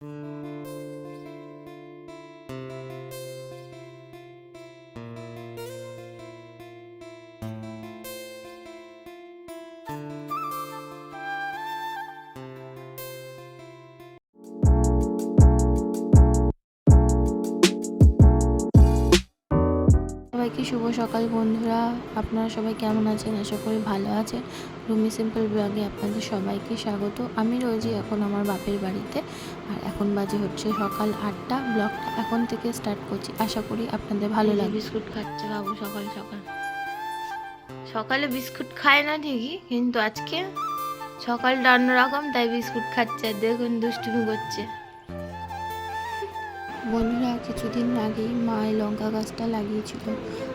সবাইকে শুভ সকাল বন্ধুরা। আপনারা সবাই কেমন আছেন? আশা করি ভালো আছেন। রুমি সিম্পল ব্লগে আপনাদের সবাইকে স্বাগত। আমি রয়েছি এখন আমার বাপের বাড়িতে। আর এখন বাজে হচ্ছে সকাল আটটা। ব্লগটা এখন থেকে স্টার্ট করছি। আশা করি আপনাদের ভালো লাগে বিস্কুট খাচ্ছে বাবু সকাল সকাল। সকালে বিস্কুট খায় না ঠিকই কিন্তু আজকে সকালটা অন্যরকম তাই বিস্কুট খাচ্ছে। দেখুন দুষ্টুমি করছে। বন্ধুরা, কিছুদিন আগেই মা এই লঙ্কা গাছটা লাগিয়েছিল।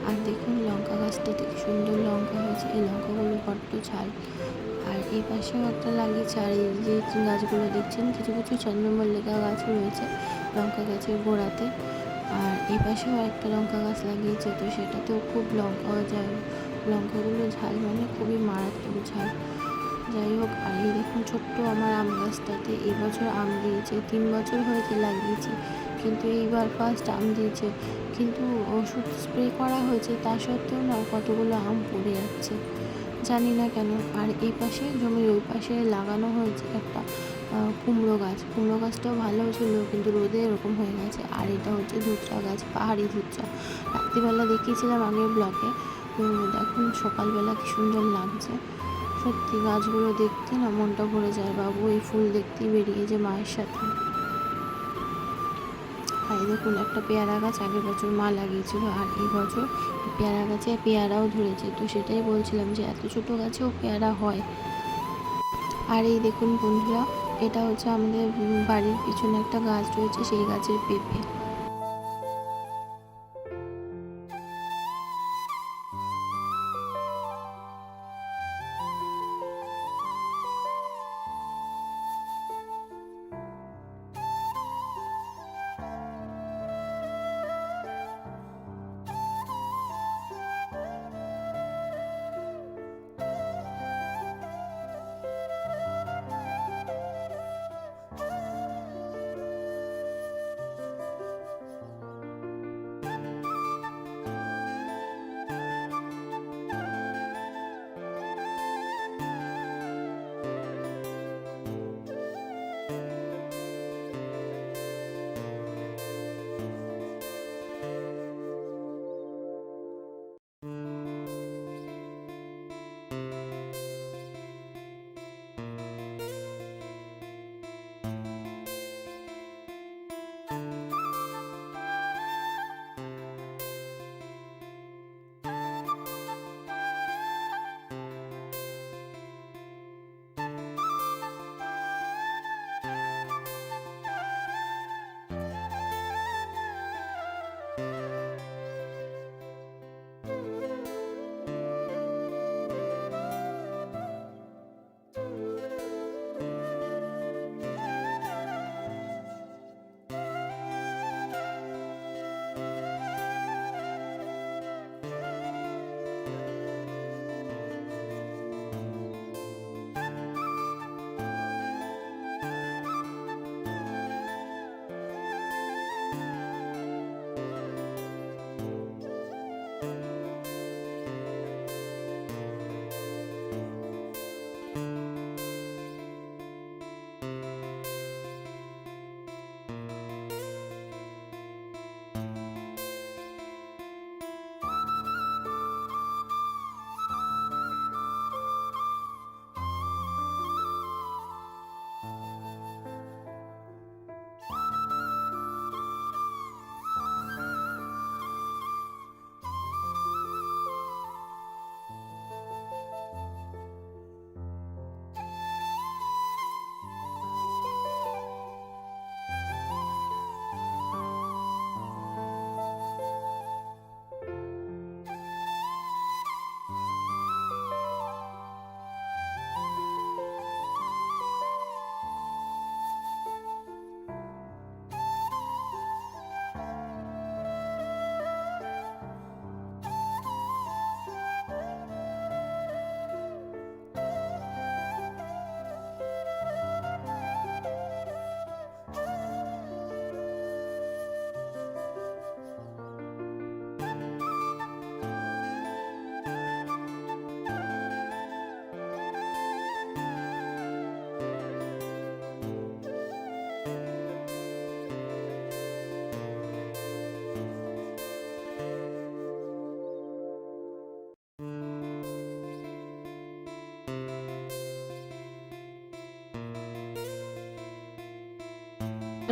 আর দেখুন, লঙ্কা গাছটা থেকে সুন্দর লঙ্কা হয়েছে। এই লঙ্কাগুলো বড্ড ঝাল। আর এই পাশেও একটা লাগিয়েছে, আর এই যে গাছগুলো দেখছেন, কিছু কিছু চন্দ্রমল্লিকা গাছও রয়েছে লঙ্কা গাছের গোড়াতে। আর এই পাশেও একটা লঙ্কা গাছ লাগিয়েছে, তো সেটাতেও খুব লঙ্কা যায় লঙ্কাগুলো ঝাল মানে খুবই মারাত্মক ঝাল। যাই হোক, আর এই দেখুন, ছোট্ট আমার আম গাছটাতে এবছর আম দিয়েছে। তিন বছর হয়েছে লাগিয়েছি। কিন্তু এইবার ফার্স্ট আম দিয়েছে। কিন্তু ওষুধ স্প্রে করা হয়েছে, তা সত্ত্বেও না কতগুলো আম পড়ে যাচ্ছে। জানি না কেন। আর এই পাশে, জমির ওই পাশে লাগানো হয়েছে একটা কুমড়ো গাছ। কুমড়ো গাছটাও ভালো ছিল, কিন্তু রোদে এরকম হয়ে গেছে। আর এটা হচ্ছে ধুচা গাছ, পাহাড়ি ধুচা রাত্রিবেলা দেখিয়েছিলাম আগের ব্লকে দেখুন সকালবেলা কি সুন্দর লাগছে। সত্যি গাছগুলো দেখতে না মনটা ভরে যায়। বাবু, এই ফুল দেখতেই বেরিয়েছে মায়ের সাথে। দেখুন একটা পেয়ারা গাছ আগের বছর মা লাগিয়েছিল আর এই বছর পেয়ারা গাছে পেয়ারাও ধরেছে। তো সেটাই বলছিলাম যে এত ছোট গাছেও পেয়ারা হয়। আর এই দেখুন বন্ধুরা, এটা হচ্ছে আমাদের বাড়ির পিছনে একটা গাছ রয়েছে, সেই গাছের পেঁপে।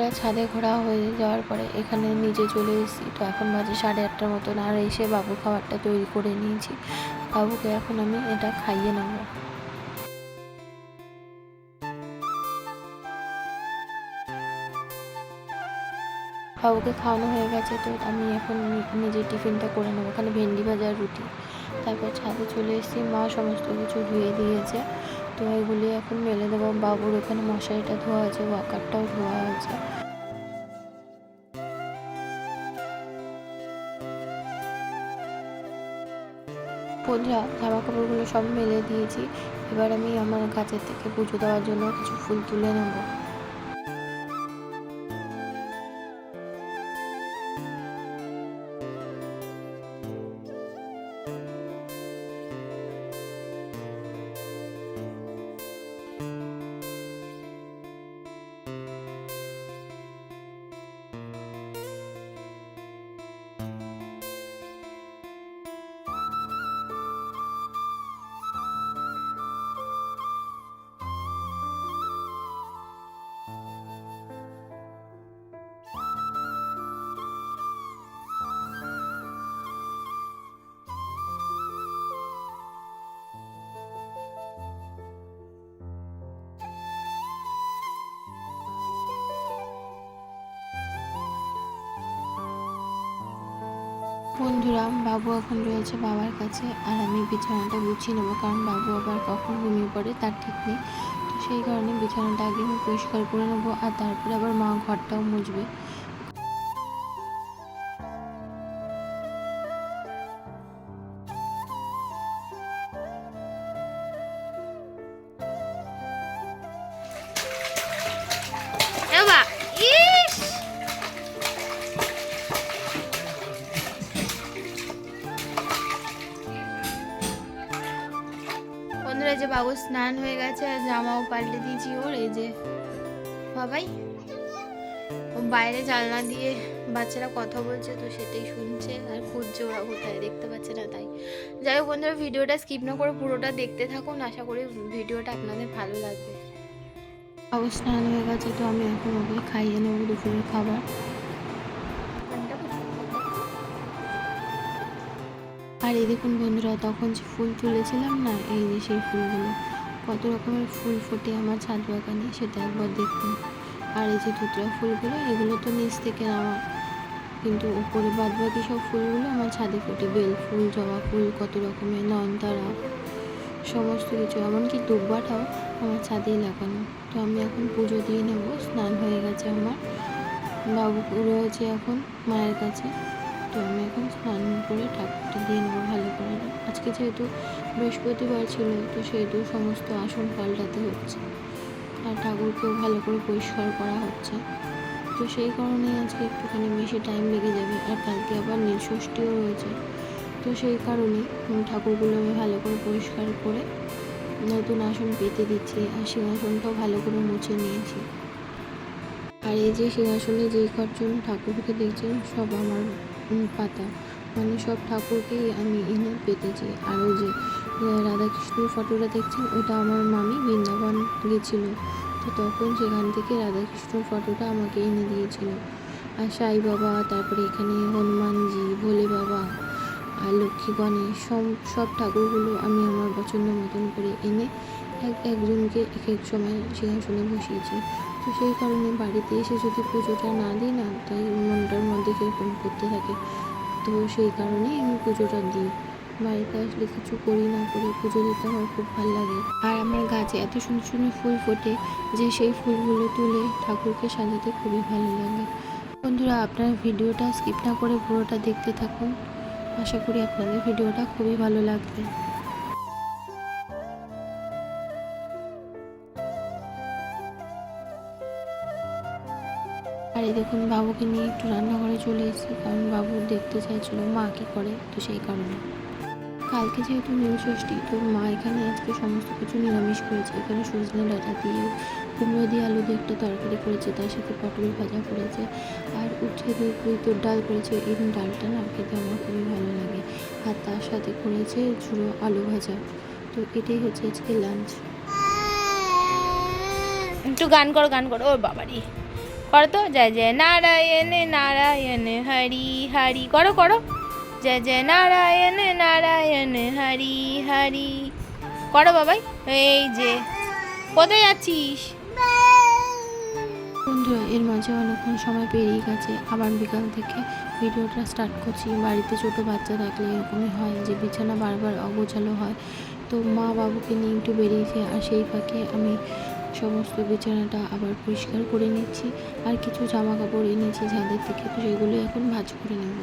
ছাদে ঘোরা হয়ে যাওয়ার পরে এখানে নিজে চলে এসেছি। তো এখন বাজে সাড়ে আটটার মতন আর এসে বাবু খাবারটা তৈরি করে নিয়েছি। বাবুকে এখন আমি এটা খাইয়ে নেব। বাবুকে খাওয়ানো হয়ে গেছে তো আমি এখন নি- নিজের টিফিনটা করে নেব। ওখানে ভেন্ডি ভাজা রুটি। তারপর ছাদে চলে এসেছি। মা সমস্ত কিছু ধুয়ে দিয়েছে। তো এগুলি এখন মেলে দেবো। বাবুর ওখানে মশারিটা ধোয়া আছে, ওয়াকারটাও ধোয়া আছে। বন্ধুরা জামা কাপড়গুলো সব মেলে দিয়েছি। এবার আমি আমার গাছের থেকে পুজো দেওয়ার জন্য কিছু ফুল তুলে নেব। বন্ধুরা বাবু এখন রয়েছে বাবার কাছে আর আমি বিছানাটা গুছিয়ে নেব কারণ বাবু আবার কখন ঘুমিয়ে পড়ে তার ঠিক নেই। তো সেই কারণে বিছানাটা আগে আমি পরিষ্কার করে নেব আর তারপরে আবার মা ঘরটাও মুছবে। বন্ধুরা যে বাবু স্নান হয়ে গেছে আর জামাও পাল্টে দিয়েছি ওর, এই যে বাবাই। ও বাইরে জানলা দিয়ে বাচ্চারা কথা বলছে তো সেটাই শুনছে, আর খুঁজছে ওরা কোথায়, দেখতে পাচ্ছে না তাই। যাই হোক বন্ধুরা, ভিডিওটা স্কিপ না করে পুরোটা দেখতে থাকুন, আশা করি ভিডিওটা আপনাদের ভালো লাগবে। বাবু স্নান হয়ে গেছে তো আমি এখন ওকে খাইয়ে নেব দুপুরের খাবার। আর এই দেখুন বন্ধুরা, তখন যে ফুল তুলেছিলাম না, এই যে সেই ফুলগুলো, কত রকমের ফুল ফোটে আমার ছাদ বাগানে, সেটা একবার দেখুন। আর এই যে ধুতরা ফুলগুলো, এগুলো তো নিচ থেকে নেওয়া কিন্তু উপরে বাদ বাকি সব ফুলগুলো আমার ছাদে ফোটে। বেল ফুল, জবা ফুল, কত রকমের নয়নতারা সমস্ত কিছু, এমনকি দুব্বাটাও আমার ছাদেই লাগানো। তো আমি এখন পুজো দিয়ে নেব, স্নান হয়ে গেছে আমার। বাবু রয়েছে এখন মায়ের কাছে। তো আমি এখন স্নান করে ঠাকুরটা দিয়ে নেব ভালো করে আজকে যেহেতু বৃহস্পতিবার ছিল, তো সেহেতু সমস্ত আসন পাল্টাতে হচ্ছে। আর ঠাকুরকেও ভালো করে পরিষ্কার করা হচ্ছে। তো সেই কারণে আজকে একটুখানি বেশি টাইম লেগে যাবে। আর কালকে আবার নীলষষ্ঠীও রয়েছে। তো সেই কারণে ঠাকুরগুলো আমি ভালো করে পরিষ্কার করে নতুন আসন পেতে দিচ্ছি। আর সিংহাসনটাও ভালো করে মুছে নিয়েছি। আর এই যে সিংহাসনে যেই কজন ঠাকুরকে দেখছেন, সব আমার পাতা। মানে সব ঠাকুরকেই আমি এনে পেতেছি। আর ওই যে রাধাকৃষ্ণের ফটোটা দেখছেন? ওটা আমার মামি বৃন্দাবন গেছিল। তো তখন সেখান থেকে রাধাকৃষ্ণর ফটোটা আমাকে এনে দিয়েছিল। আর সাই বাবা, তারপরে এখানে হনুমানজি, ভোলে বাবা, আর লক্ষ্মী গণেশ, সব সব ঠাকুরগুলো আমি আমার পছন্দ মতন করে এনে এক, একজনকে এক এক সময় সিংহাসনে বসিয়েছি। তো সেই কারণে বাড়িতে এসে যদি পুজোটা না দিই না তাই মধ্যে কীরকম করতে থাকে। তো সেই কারণেই আমি পুজোটা দিই। বাড়িতে আসলে কিছু করি না করে পুজো দিতে আমার খুব ভালো লাগে। আর আমার গাছে এত সুন্দর সুন্দর ফুল ফোটে যে সেই ফুলগুলো তুলে ঠাকুরকে সাজাতে খুবই ভালো লাগে। বন্ধুরা, আপনার ভিডিওটা স্কিপ না করে পুরোটা দেখতে থাকুন। আশা করি আপনাদের ভিডিওটা খুবই ভালো লাগবে। আর এই দেখুন বাবুকে নিয়ে একটু রান্নাঘরে চলে এসেছি, কারণ বাবু দেখতে চাইছিল মা কী করে, তো সেই কারণে। কালকে যেহেতু নীল ষষ্ঠী, তো মা এখানে আজকে সমস্ত কিছু নিরামিষ করেছে। এখানে সজনে ডাঁটা দিয়ে, কুমড়ো দিয়ে আলু দিয়ে একটা তরকারি করেছে, তার সাথে পটল ভাজা করেছে, আর উচ্ছে দিয়ে কুইতোর ডাল করেছে। এই ডালটা না খেতে আমার খুবই ভালো লাগে। আর তার সাথে করেছে ঝুড়ো আলু ভাজা। তো এটাই হচ্ছে আজকে লাঞ্চ। একটু গান করো গান করো। ওর বাবারি। করো তো, জয় জয় নারায়ণ নারায়ণ, হরি হরি। করো করো। জয় জয় নারায়ণ নারায়ণ, হরি হরি। করো বাবাই, এই যে। কোথায় যাচ্ছিস? এর মাঝে অনেকক্ষণ সময় পেরিয়ে গেছে। আবার বিকাল থেকে ভিডিওটা স্টার্ট করছি। বাড়িতে ছোট বাচ্চা থাকলে এরকমই হয় যে, বিছানা বারবার অগোছালো হয়। তো মা বাবুকে নিয়ে একটু বেরিয়েছে আর সেই ফাঁকে আমি সমস্ত বিছানাটা আবার পরিষ্কার করে নিচ্ছি। আর কিছু জামা কাপড় এনেছি ছাদের থেকে, তো সেগুলো এখন ভাজ করে নেব।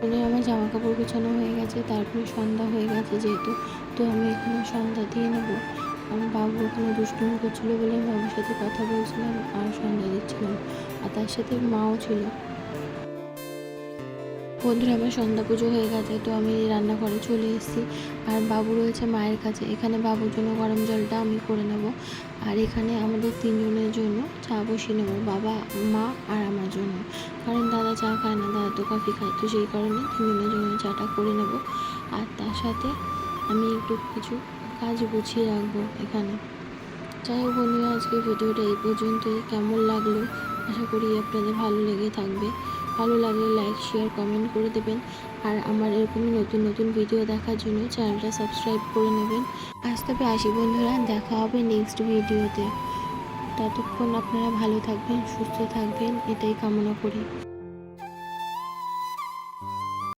মানে আমার জামা কাপড় গোছানো হয়ে গেছে, তারপরে সন্ধ্যা হয়ে গেছে যেহেতু, তো আমি এখানে সন্ধ্যা দিয়ে নেব। আমার বাবু ওখানে দুষ্টুমি করছিল বলে আমি বাবুর সাথে কথা বলছিলাম আর সন্ধ্যা দিচ্ছিলাম আর তার সাথে মাও ছিল। বন্ধুরা, আমার সন্ধ্যা পুজো হয়ে গেছে, তো আমি রান্নাঘরে চলে এসেছি। আর বাবু রয়েছে মায়ের কাছে, এখানে বাবুর জন্য গরম জলটা আমি করে নেব। আর এখানে আমাদের তিনজনের জন্য চা বসিয়ে নেব, বাবা, মা আর আমার জন্য। কারণ দাদা চা খায় না, দাদা তো কফি খায়, তো সেই কারণে তিনজনের জন্য চাটা করে নেব। আর তার সাথে আমি একটু কিছু কাজ গুছিয়ে রাখব এখানে। যাই হোক বন্ধুরা আজকে ভিডিওটা এই পর্যন্তই। কেমন লাগল? আশা করি আপনাদের ভালো লেগে থাকবে। ভালো লাগলে লাইক শেয়ার কমেন্ট করে দেবেন। আর আমার এরকমই নতুন নতুন ভিডিও দেখার জন্য চ্যানেলটা সাবস্ক্রাইব করে নেবেন। আজ তবে আসি বন্ধুরা, দেখা হবে নেক্সট ভিডিওতে ততক্ষণ আপনারা ভালো থাকবেন, সুস্থ থাকবেন, এটাই কামনা করি।